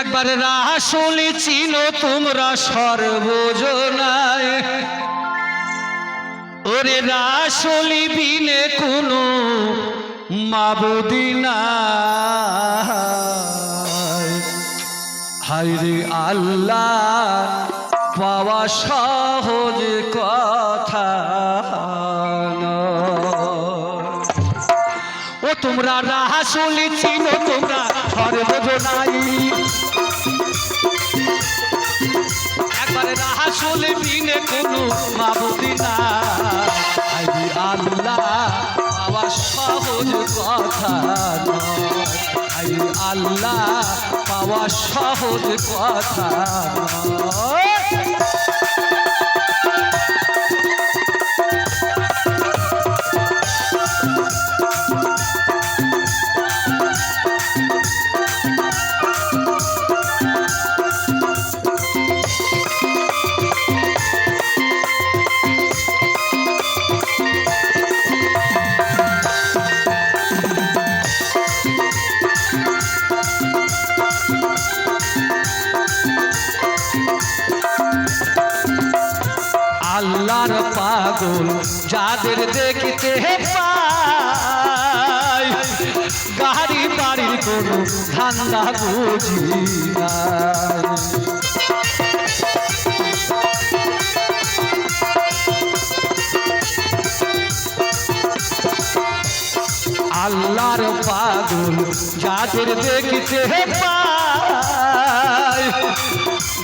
একবার রাসলি চিন তোমরা সর্বজনায়। ওরে রাসলি বিনে কোনো মাবুদিনা হাইরে আল্লাহ, পাওয়া সহজ কথা। ও তোমরা রাসলি চিনো তোমরা সর্বজনাই রাসলি বিনে কোনো মাবুদি না। আইবি আল্লাহ পাওয়া সহজ কথা আইবি আল্লাহ পাওয়া সহজ কথা যাদের দেখতে পাই গাড়ি বাড়ির কোনো ধান্দা বুঝি নাই আল্লাহর পাগল যাদের দেখতে পাই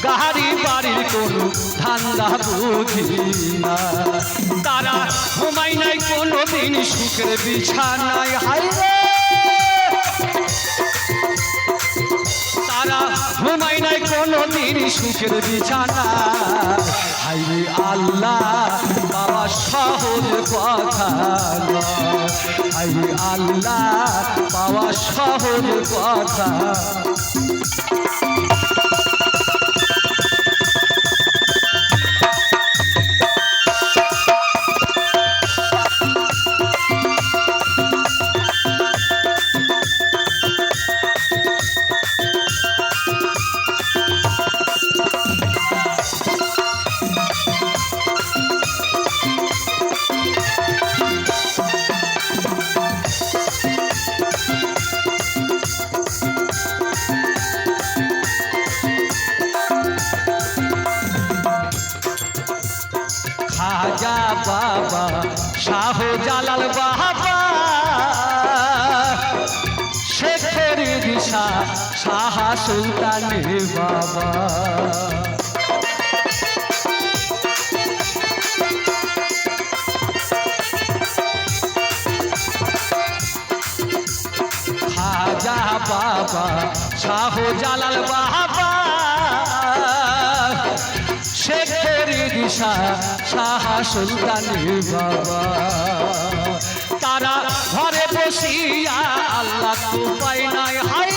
গাড়ি বাড়ির কোনো ধান্দা বুঝি না। তারা ঘুমাই নাই কোনো দিন সুখের বিছানায়। হাই তারা ঘুমাই নাই কোনো দিন সুখের বিছানা হাইরে আল্লাহ, বাবা সহজ কথা। হাইরে আল্লাহ, বাবা সহজ কথা। শাহ জালাল বাবা শেখের দিশা শাহ সুলতানের বাবা। বাবা শাহ জালাল বাবা শাহ সুলতানের বাবা। তারা ঘরে বসিয়া আল্লাহ তো পাই নাই হাই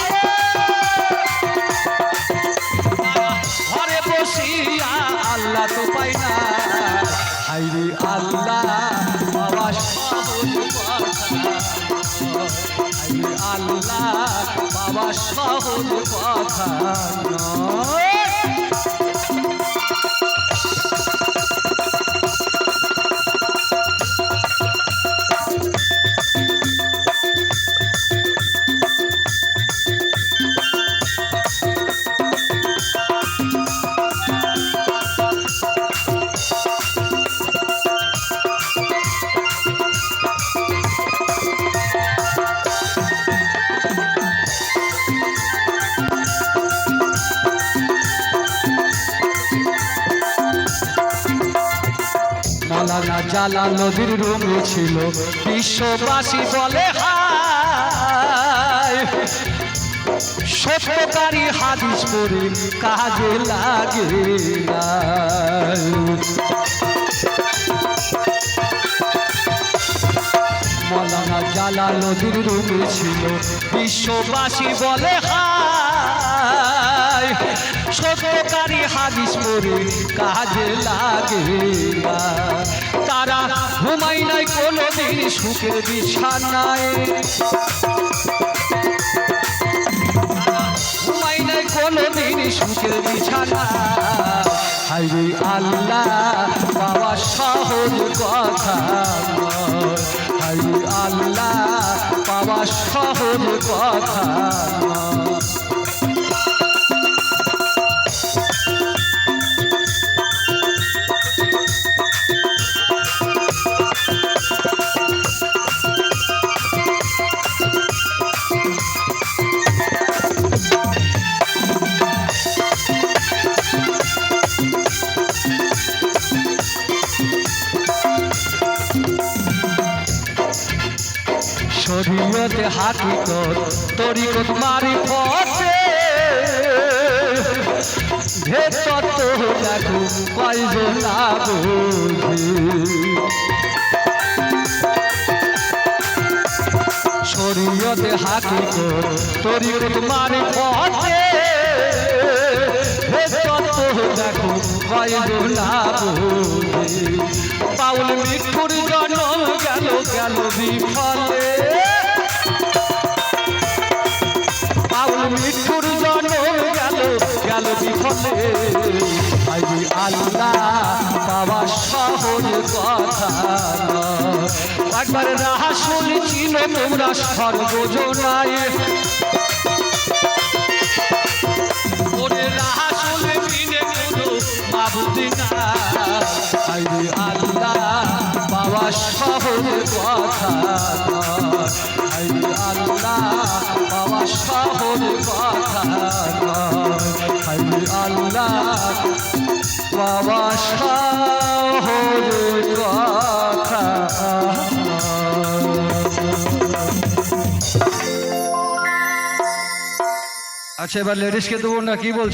ঘরে বসিয়া আল্লাহ তো পাই না হাইরে আল্লাহ। বাবা আল্লাহ, বাবা, সহজ কথা নয় জালা নদীর রঙ ছিল। বিশ্ববাসী বলে, হায়, সত্যকারী হাদিস পড়ে কাজে লাগে মলানা জালালুদ্দিন রুমি ছিল। বিশ্ববাসী বলে, হায় সত্যকারী হাদিস পড়ে কাজে লাগে তারা ঘুমাই নাই, কোনোদিন সুখের বিছানায় ঘুমাই নাই, কোনোদিন সুখের বিছানা হাইরে আল্লাহ, বাবা সহজ কথা। হাইরে আল্লাহ, বাবা সহজ কথা শরীয়তে হাকিকত, তরিকত মারি পথে। ভেতর তো দেখো কয়জন না বুঝি। শরীয়তে হাকিকত, তরিকত মারি তো দেখো কয়জন না বুঝি। পাউল মৃত্যুর জন্ম গেল গেল বিফলে। বিফলে আইবি আল্লাহ বাবা শহর কথা। একবার রাহা শুনেছিল তোমরা সর্বজনায় কথা। আল্লাহ বাবা শহর কথা বাবা আচ্ছা এবার লেডিসকে দেবো না কি বলছো?